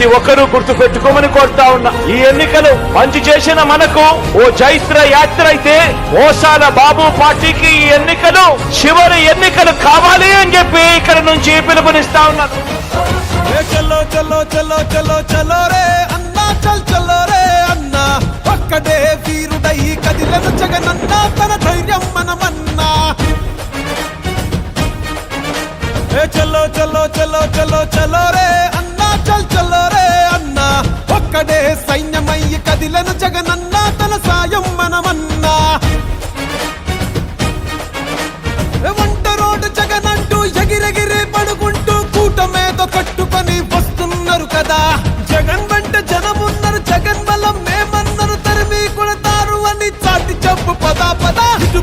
ప్రతి ఒక్కరూ గుర్తు పెట్టుకోమని కోరుతా ఉన్నా. ఈ ఎన్నికలు మంచి చేసిన మనకు ఓ చైత్ర యాత్ర అయితే మోసాల బాబు పార్టీకి ఈ ఎన్నికలు చివరి ఎన్నికలు కావాలి అని చెప్పి ఇక్కడ నుంచి పిలుపునిస్తా ఉన్నారు చలో చలో చలో చలో చలో రే అన్నా చల్ చలో రే అన్నా. ఒక్కడే వీరుడై కదిలను జగనన్నా తన ధైర్యం మనమన్నా. ఏ చలో చలో చలో చలో చలో రే అన్నా చల్ చలో కదిలను జగనన్న తన సాయం మనమన్నా. వంట రోడ్డు జగనంటూ ఎగిరెగిరే పడుకుంటూ కూటమేదో కట్టుకొని వస్తున్నారు కదా. జగన్ వెంట జనమున్నారు జగన్ బలం మేమన్నారు తరిమి కొడతారు అని చాటి చెప్పు పదా పదా. ఇటు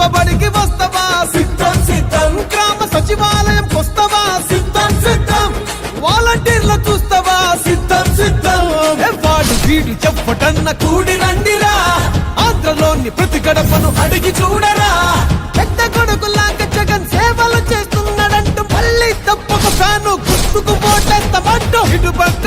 ప్రభుత్వ బడికి వస్తవా? సిద్ధం సిద్ధం. గ్రామ సచివాలయం వస్తవా సిద్ధం సిద్ధం. వాలంటీర్లు చూస్తావా? సిద్ధం సిద్ధం. వాడు వీడు చెప్పటన్న కూడి రండిరా. ఆంధ్రలోని ప్రతి గడపను అడిగి చూడరా. పెద్ద కొడుకులాగా జగన్ సేవలు చేస్తున్నాడంటూ మళ్ళీ తప్పక ఫ్యాను గుర్తుకు పోటెత్తమంటూ ఇటు పక్క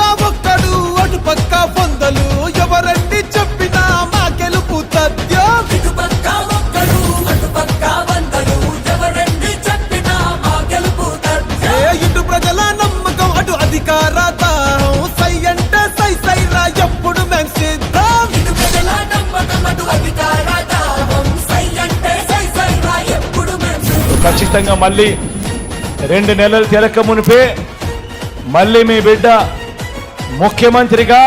ఖచ్చితంగా మళ్ళీ రెండు నెలలు తెలక మునిపే మళ్ళీ మీ బిడ్డ ముఖ్యమంత్రిగా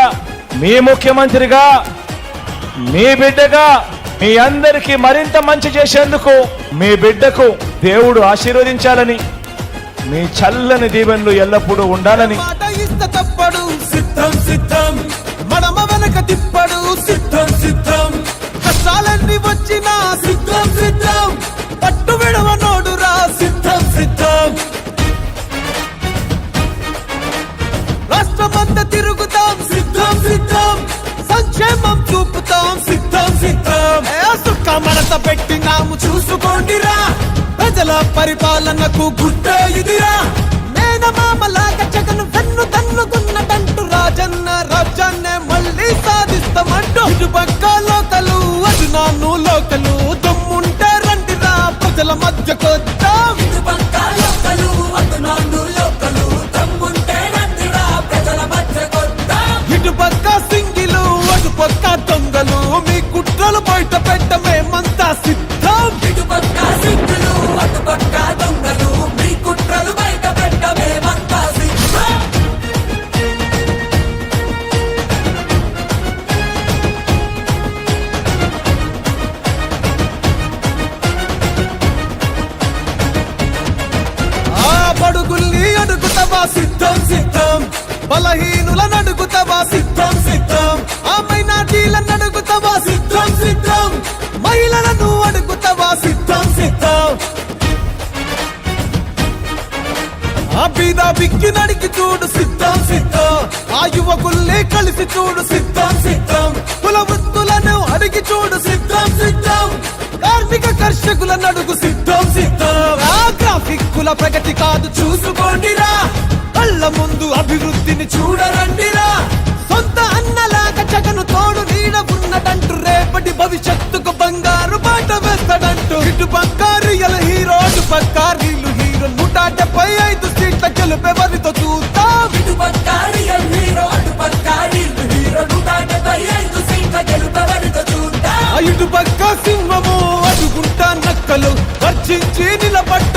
మీ ముఖ్యమంత్రిగా మీ బిడ్డగా మీ అందరికీ మరింత మంచి చేసేందుకు మీ బిడ్డకు దేవుడు ఆశీర్వదించాలని మీ చల్లని దీవెనలు ఎల్లప్పుడూ ఉండాలని. తప్పడు సిద్ధం సిద్ధం. మడమ వెనక తిప్పడు సిద్ధం సిద్ధం. కష్టాలన్నీ వచ్చినా సిద్ధం సిద్ధం. చెబుతాం చూపుతాం సిద్ధం సిద్ధం. ఏ సుక్క మడత పెట్టినాము చూసుకోండిరా. ప్రజల పరిపాలనకు గుడ్డ ఇదిరా. మేనమామలాగా జగన్ వెన్ను తన్నుకున్నటంటూ రాజన్న రాజ్యాన్నే మళ్ళీ సాధిస్తామంటూ ఇటు పక్క లోకలు అటు నాన్ను లోకలు. నడుగుతవా సిద్ధం సిద్ధం. బలహీనుల నడుగుతవా సిద్ధం సిద్ధం. ఆ మైనార్టీలను నడుగుతవా సిద్ధం సిద్ధం. మహిళలను అడుగుతవా సిద్ధం సిద్ధం. ఆ బీద బిక్కి నడికి చూడు సిద్ధం సిద్ధం. ఆ యువకుల్ని కలిసి చూడు సిద్ధం సిద్ధం. కుల వృత్తులను అడిగి చూడు సిద్ధం సిద్ధం. కార్మిక కర్షకుల నడుగు సిద్ధం సిద్ధం. ఆ గ్రాఫిక్ కుల ప్రగతి కాదు చూసుకోండిరా. కళ్ళ ముందు అభివృద్ధిని చూడరండిరా. సొంత అన్నలాగా జగను తోడు నీడ ఉన్నదంటూ రేపటి భవిష్యత్తుకు బంగారు బాట వేస్తాడంటూ. ఇటు పక్క రియల్ హీరో అటు పక్క రీలు హీరో నూట డెబ్బై ఐదు సీట్ల గెలుపెవరితో చూద్దాం. ఇటు పక్క రియల్ హీరో అటు పక్క రీల్ హీరో నూట డెబ్బై ఐదు సీట్ల గెలుపవ ఆ ఇటు పక్క సింహము అడుగుంటా నక్కలు వర్షించి నిలబడ్డం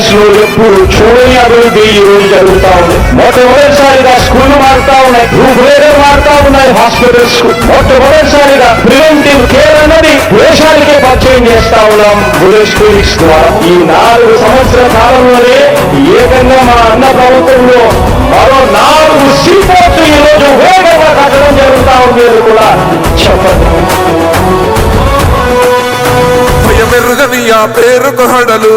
గవర్నెన్స్లో ఎప్పుడు చూడని అభివృద్ధి ఈ రోజు జరుగుతా ఉంది. మొట్టమొదటిసారిగా స్కూల్ మారుతా ఉన్నాయి రూపురేఖలు మారుతా ఉన్నాయి హాస్పిటల్స్కు మొట్టమొదటిసారిగా ప్రివెంటివ్ కేర్ అన్నది దేశానికే పరిచయం చేస్తా ఉన్నాం విలేజ్ క్లినిక్స్ ద్వారా. ఈ నాలుగు సంవత్సరాల కాలంలోనే ఏకంగా మా అన్న ప్రభుత్వంలో మరో నాలుగు సీపోర్ట్లు ఈ రోజు వేగంగా కట్టడం జరుగుతా ఉంది అని కూడా చెప్పండి. భయమెరుగని ఆ పేరుకు హడలు.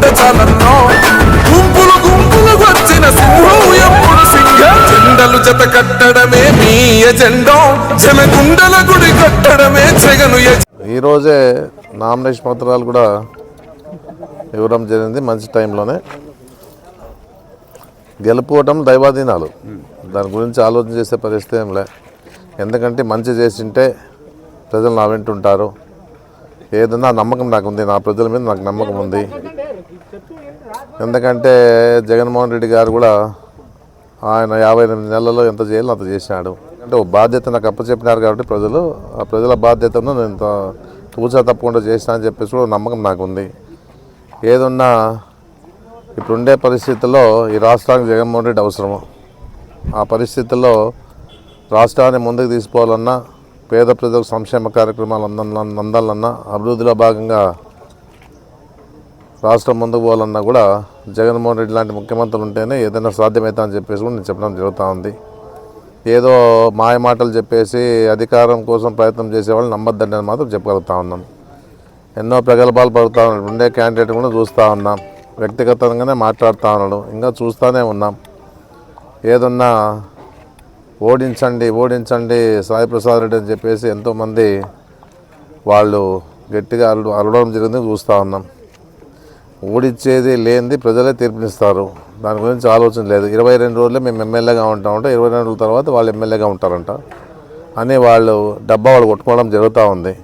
ఉండ చాలన్నో గుంపులు గుంపులు వచ్చిన సింహం ఎప్పుడు సింహం. జెండలు జత కట్టడమే మీ ఎజెండా. జనగుండల గుడి కట్టడమే జగను ఈరోజే నామినేషన్ పత్రాలు కూడా ఇవ్వడం జరిగింది మంచి టైంలోనే. గెలుపుకోవటం దైవాధీనాలు. దాని గురించి ఆలోచన చేసే పరిస్థితి ఏం లే. ఎందుకంటే మంచి చేసింటే ప్రజలు నా వింటుంటారు ఏదన్నా నమ్మకం నాకు ఉంది నా ప్రజల మీద నాకు నమ్మకం ఉంది. ఎందుకంటే జగన్మోహన్ రెడ్డి గారు కూడా ఆయన యాభై ఎనిమిది నెలల్లో ఎంత చేయాలో అంత చేశాడు. అంటే ఓ బాధ్యత నాకు అప్పచెప్పినారు కాబట్టి ప్రజలు ఆ ప్రజల బాధ్యతను నేను తూచా తప్పకుండా చేసినా అని చెప్పేసి కూడా నమ్మకం నాకు ఉంది ఏదున్నా ఇప్పుడుండే పరిస్థితుల్లో ఈ రాష్ట్రానికి జగన్మోహన్ రెడ్డి అవసరము. ఆ పరిస్థితుల్లో రాష్ట్రాన్ని ముందుకు తీసుకోవాలన్నా పేద ప్రజలకు సంక్షేమ కార్యక్రమాలు అందాలన్నా అందాలన్నా అభివృద్ధిలో భాగంగా రాష్ట్రం ముందుకు పోవాలన్నా కూడా జగన్మోహన్ రెడ్డి లాంటి ముఖ్యమంత్రులు ఉంటేనే ఏదైనా సాధ్యమవుతా అని చెప్పేసి కూడా నేను చెప్పడం జరుగుతూ ఉంది. ఏదో మాయ మాటలు చెప్పేసి అధికారం కోసం ప్రయత్నం చేసేవాళ్ళు నమ్మద్దండి అని మాత్రం చెప్పగలుగుతా ఉన్నాను ఎన్నో ప్రగల్భాలు పడుతూ ఉన్నాడు ఉండే క్యాండిడేట్ కూడా చూస్తూ ఉన్నాం. వ్యక్తిగతంగానే మాట్లాడుతూ ఉన్నాడు. ఇంకా చూస్తూనే ఉన్నాం. ఏదన్నా ఓడించండి ఓడించండి సాయి ప్రసాద్ రెడ్డి అని చెప్పేసి ఎంతోమంది వాళ్ళు గట్టిగా అరడు అరవడం జరిగింది చూస్తూ ఉన్నాం. ఓడిచ్చేది లేనిది ప్రజలే తీర్పునిస్తారు. దాని గురించి ఆలోచన లేదు. ఇరవై రెండు రోజులే మేము ఎమ్మెల్యేగా ఉంటామంట ఇరవై రెండు రోజుల తర్వాత వాళ్ళు ఎమ్మెల్యేగా ఉంటారంట. అని వాళ్ళు డబ్బా వాళ్ళు కొట్టుకోవడం జరుగుతూ ఉంది.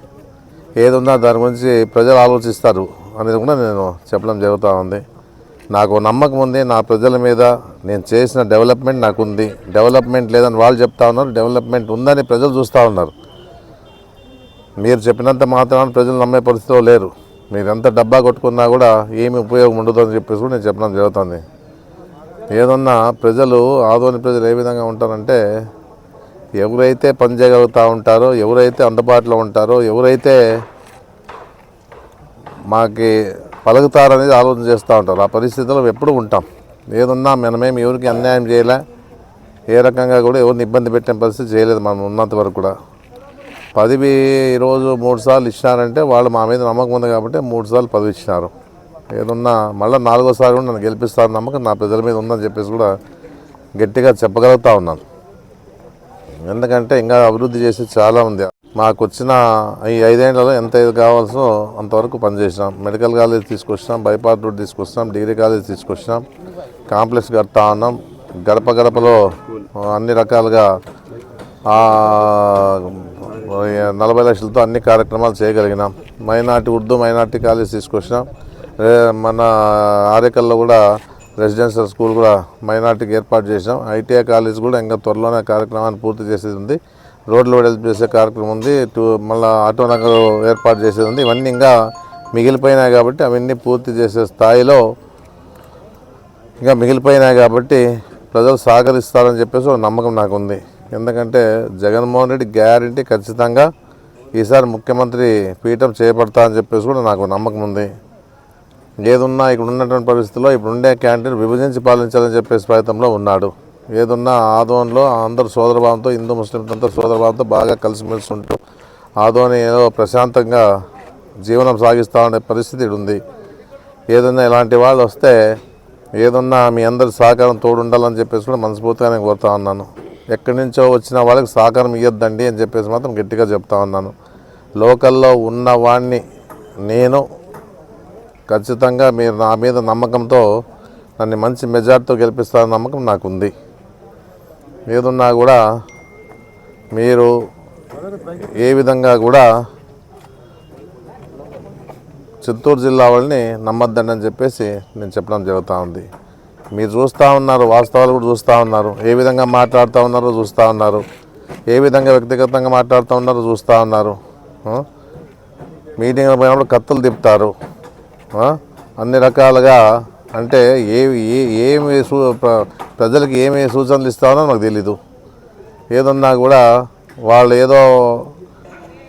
ఏదున్నా దాని గురించి ప్రజలు ఆలోచిస్తారు అనేది కూడా నేను చెప్పడం జరుగుతూ ఉంది. నాకు నమ్మకం ఉంది నా ప్రజల మీద నేను చేసిన డెవలప్మెంట్ నాకు ఉంది. డెవలప్మెంట్ లేదని వాళ్ళు చెప్తా ఉన్నారు డెవలప్మెంట్ ఉందని ప్రజలు చూస్తూ ఉన్నారు. మీరు చెప్పినంత మాత్రాన ప్రజలు నమ్మే పరిస్థితిలో లేరు. మీరు ఎంత డబ్బా కొట్టుకున్నా కూడా ఏమి ఉపయోగం ఉండదు అని చెప్పేసి కూడా నేను చెప్పడం జరుగుతుంది. ఏదన్నా ప్రజలు ఆదోని ప్రజలు ఏ విధంగా ఉంటారంటే ఎవరైతే పనిచేయగలుగుతూ ఉంటారో ఎవరైతే అందుబాటులో ఉంటారో ఎవరైతే మాకి పలుకుతారనేది ఆలోచన చేస్తూ ఉంటారు. ఆ పరిస్థితిలో ఎప్పుడు ఉంటాం. ఏదున్నా మనమేమి ఎవరికి అన్యాయం చేయలే. ఏ రకంగా కూడా ఎవరిని ఇబ్బంది పెట్టే పరిస్థితి చేయలేదు మనం ఉన్నంత వరకు కూడా. పదివి ఈరోజు మూడు సార్లు ఇచ్చినారంటే వాళ్ళు మా మీద నమ్మకం ఉంది కాబట్టి మూడు సార్లు పదవి ఇచ్చినారు. ఏదన్నా మళ్ళీ నాలుగోసారి కూడా నన్ను గెలిపిస్తారు నమ్మకం నా ప్రజల మీద ఉందని చెప్పేసి కూడా గట్టిగా చెప్పగలుగుతా ఉన్నాను. ఎందుకంటే ఇంకా అభివృద్ధి చేసి చాలా ఉంది. మాకు వచ్చిన ఈ ఐదేళ్ళలో ఎంత ఇది కావాల్సో అంతవరకు పనిచేసినాం. మెడికల్ కాలేజ్ తీసుకొచ్చినాం బైపాస్ రోడ్ తీసుకొచ్చినాం డిగ్రీ కాలేజ్ తీసుకొచ్చినాం కాంప్లెక్స్ కడతా ఉన్నాం. గడప గడపలో అన్ని రకాలుగా నలభై లక్షలతో అన్ని కార్యక్రమాలు చేయగలిగినాం. మైనార్టీ ఉర్దూ మైనార్టీ కాలేజ్ తీసుకొచ్చినాం. మన ఆరేకల్లో కూడా రెసిడెన్షియల్ స్కూల్ కూడా మైనార్టీకి ఏర్పాటు చేసాం ఐటీఐ కాలేజ్ కూడా ఇంకా త్వరలోనే కార్యక్రమాన్ని పూర్తి చేసేది ఉంది. రోడ్లు వెడల్పు చేసే కార్యక్రమం ఉంది. టూ మళ్ళీ ఆటో నగరు ఏర్పాటు చేసేది ఉంది. ఇవన్నీ ఇంకా మిగిలిపోయినాయి కాబట్టి అవన్నీ పూర్తి చేసే స్థాయిలో ఇంకా మిగిలిపోయినాయి కాబట్టి ప్రజలు సహకరిస్తారని చెప్పేసి ఒక నమ్మకం నాకు ఉంది ఎందుకంటే జగన్మోహన్ రెడ్డి గ్యారంటీ ఖచ్చితంగా ఈసారి ముఖ్యమంత్రి పీఠం చేపడతా అని చెప్పేసి కూడా నాకు నమ్మకం ఉంది. ఏదున్నా ఇక్కడ ఉన్నటువంటి పరిస్థితుల్లో ఇప్పుడు ఉండే క్యాంటీన్ విభజించి పాలించాలని చెప్పేసి ప్రయత్నంలో ఉన్నాడు. ఏదున్నా ఆదోన్లో అందరు సోదరభావంతో హిందూ ముస్లింస్ అంతా సోదరభావంతో బాగా కలిసిమెలిసి ఉంటూ ఆదోని ఏదో ప్రశాంతంగా జీవనం సాగిస్తూ ఉండే పరిస్థితి ఉంది. ఏదన్నా ఇలాంటి వాళ్ళు వస్తే ఏదన్నా మీ అందరి సహకారం తోడుండాలని చెప్పేసి కూడా మనస్ఫూర్తిగా నేను కోరుతా ఉన్నాను. ఎక్కడి నుంచో వచ్చిన వాళ్ళకి సహకారం ఇవ్వద్దండి అని చెప్పేసి మాత్రం గట్టిగా చెప్తా ఉన్నాను. లోకల్లో ఉన్న నేను ఖచ్చితంగా మీరు నా మీద నమ్మకంతో నన్ను మంచి మెజార్టీతో గెలిపిస్తారన్న నమ్మకం నాకు ఉంది ఏదున్నా కూడా మీరు ఏ విధంగా కూడా చిత్తూరు జిల్లా వాళ్ళని నమ్మద్దండి అని చెప్పేసి నేను చెప్పడం జరుగుతూ ఉంది. మీరు చూస్తూ ఉన్నారు వాస్తవాలు కూడా చూస్తూ ఉన్నారు. ఏ విధంగా మాట్లాడుతూ ఉన్నారో చూస్తూ ఉన్నారు. ఏ విధంగా వ్యక్తిగతంగా మాట్లాడుతూ ఉన్నారో చూస్తూ ఉన్నారు. మీటింగ్లో పోయినప్పుడు కత్తులు తిప్పుతారు. అన్ని రకాలుగా అంటే ఏ ఏమి ప్రజలకు ఏమి సూచనలు ఇస్తారో నాకు తెలీదు. ఏదన్నా కూడా వాళ్ళు ఏదో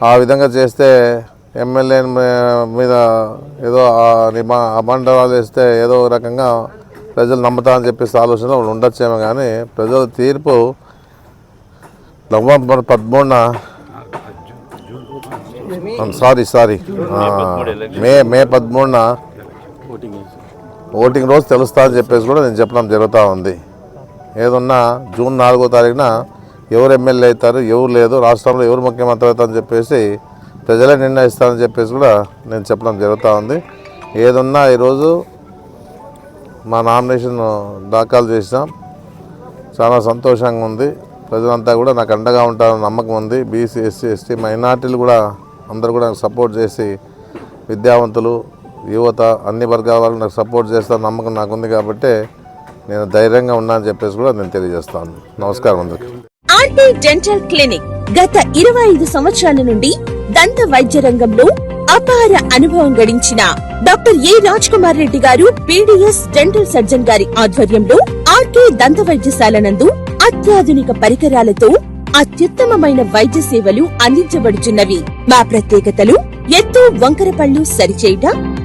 ఆ విధంగా చేస్తే ఎమ్మెల్యే మీద ఏదో అమండలాలు వేస్తే ఏదో రకంగా ప్రజలు నమ్ముతారని చెప్పేసి ఆలోచన వాళ్ళు ఉండొచ్చేమో కానీ ప్రజల తీర్పు నవంబర్ పదమూడున సారీ సారీ. మే మే పదమూడున ఓటింగ్ రోజు తెలుస్తా అని చెప్పేసి కూడా నేను చెప్పడం జరుగుతూ ఉంది. ఏదన్నా జూన్ నాలుగో తారీఖున ఎవరు ఎమ్మెల్యే అవుతారు ఎవరు లేదు రాష్ట్రంలో ఎవరు ముఖ్యమంత్రి అవుతారని చెప్పేసి ప్రజలే నిర్ణయిస్తారని చెప్పేసి కూడా నేను చెప్పడం జరుగుతూ ఉంది. ఏదున్నా ఈరోజు మా నామినేషన్ దాఖలు చేసినాం. చాలా సంతోషంగా ఉంది. ప్రజలంతా కూడా నాకు అండగా ఉంటారని నమ్మకం ఉంది. బీసీ ఎస్సీ ఎస్టీ మైనార్టీలు కూడా అందరూ కూడా సపోర్ట్ చేసి విద్యావంతులు యువత అన్ని వర్గాల వాళ్ళు నాకు సపోర్ట్ చేస్తారని నమ్మకం నాకు ఉంది కాబట్టి నేను ధైర్యంగా ఉన్నా అని చెప్పేసి కూడా నేను తెలియజేస్తాను. నమస్కారం అందరికి. ఆర్టీ డెంటల్ క్లినిక్ గత ఇరవై ఐదు సంవత్సరాల నుండి దంత వైద్య రంగంలో అపార అనుభవం గడించిన డాక్టర్ ఏ రాజ్ కుమార్ రెడ్డి గారు పీడిఎస్ డెంటల్ సర్జన్ గారి ఆధ్వర్యంలో ఆర్కే దంత వైద్యశాల నందు అత్యాధునిక పరికరాలతో అత్యుత్తమమైన వైద్య సేవలు అందించబడుచున్నవి. మా ప్రత్యేకతలు ఎత్తు వంకర పళ్ళు